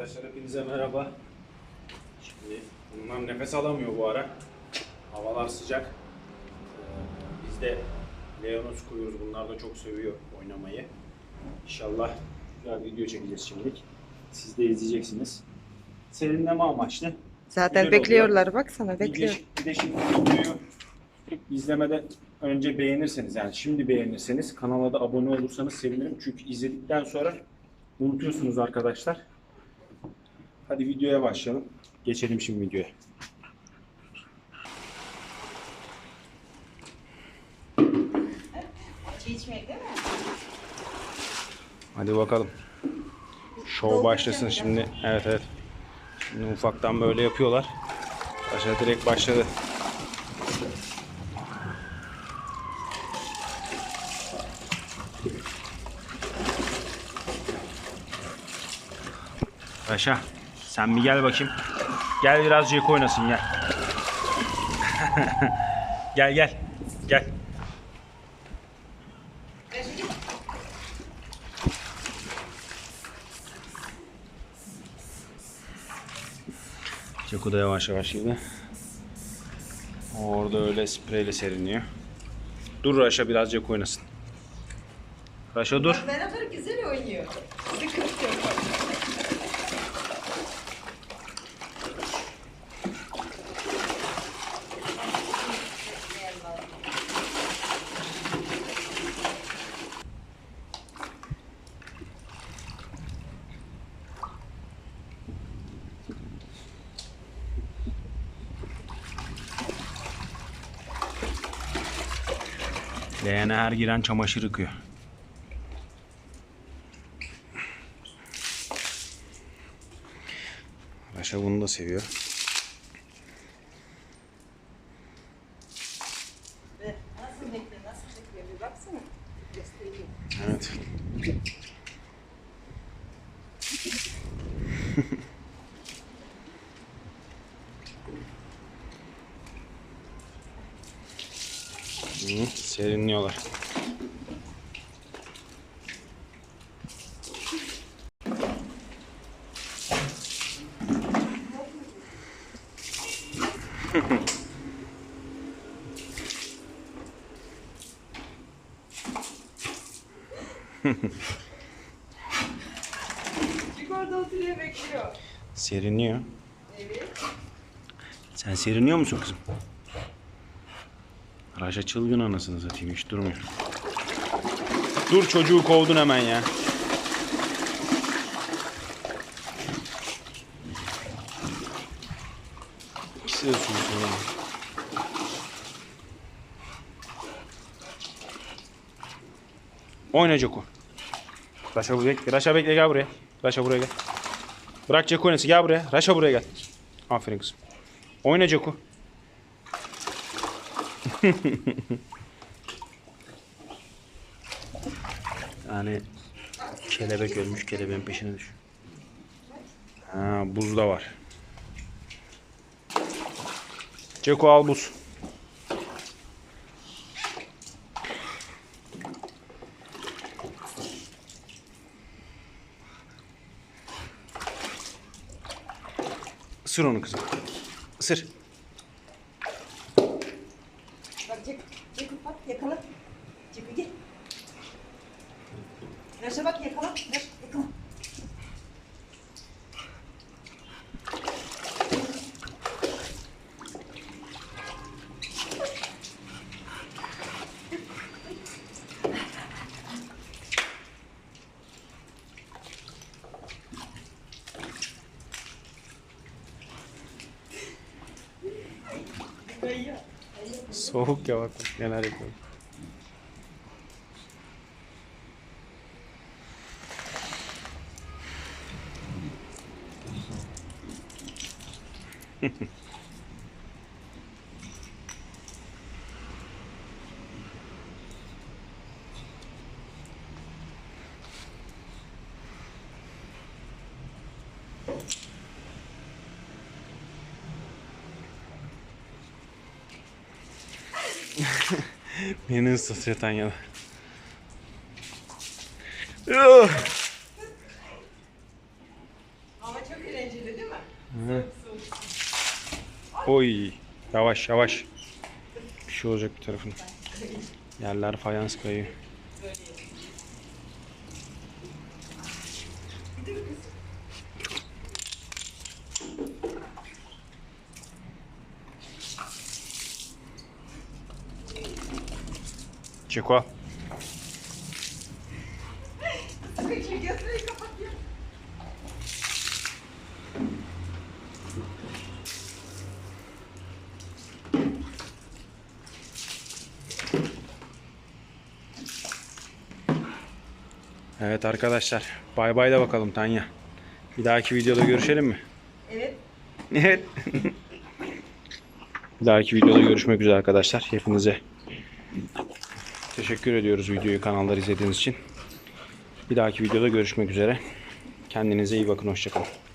Arkadaşlar hepinize merhaba. Şimdi bunlar nefes alamıyor bu ara. Havalar sıcak. Ee, biz de Leonos koyuyoruz. Bunlar da çok seviyor oynamayı. İnşallah güzel video çekeceğiz şimdilik. Siz de izleyeceksiniz. Serinleme amaçlı. Zaten Güzel bekliyorlar baksana Bir de, bekliyor. bir de şimdi videoyu izlemeden önce beğenirseniz yani şimdi beğenirseniz kanala da abone olursanız sevinirim. Çünkü izledikten sonra unutuyorsunuz arkadaşlar. Hadi videoya başlayalım. Geçelim şimdi videoya. Hadi bakalım. Şov başlasın şimdi. Evet evet. Şimdi ufaktan böyle yapıyorlar. Başa direkt başladı. Paşa sen bir gel bakayım. Gel biraz Jack oynasın gel. gel gel. Gel. Ceko da yavaş yavaş girdi. Orada öyle spreyle seriniyor. Dur Raşa biraz Ceko oynasın. Raşa dur. Beraber güzel oynuyor. Sıkıntı yok. Leğene her giren çamaşır yıkıyor. Raşa bunu da seviyor. Nasıl bekliyor, nasıl çekiyor bir baksana. Göstereyim. Evet. Hı, serinliyorlar. Orada oturuyor bekliyor. Seriniyor. Evet. Sen seriniyor musun kızım? Raşa çılgın anasını satayım hiç durmuyor. Dur çocuğu kovdun hemen ya. İkisi de suyu seviyor. Oyna Ceko. Raşa buraya. Raşa bekle gel buraya. Raşa buraya gel. Bırak Ceko oynasın gel buraya. Raşa buraya gel. Aferin kızım. Oyna Ceko. yani kelebek ölmüş kelebeğin peşine düş. Ha buz da var. Ceko al buz. Isır onu kızım. Isır. Bak Cek, Cek bak yakala. Cek gel. Raşa bak yakala. Raş, yakala. Soğuk ya bak bak neler yapıyor. Beni ıslatıyor Tanya'da. Ama çok Hı. Oy. Yavaş yavaş. Bir şey olacak bir tarafın. Yerler fayans kayıyor. Çeko. Evet arkadaşlar. Bay bay da bakalım Tanya. Bir dahaki videoda görüşelim mi? Evet. Evet. Bir dahaki videoda görüşmek üzere arkadaşlar. Hepinize teşekkür ediyoruz videoyu kanalları izlediğiniz için. Bir dahaki videoda görüşmek üzere. Kendinize iyi bakın. Hoşçakalın.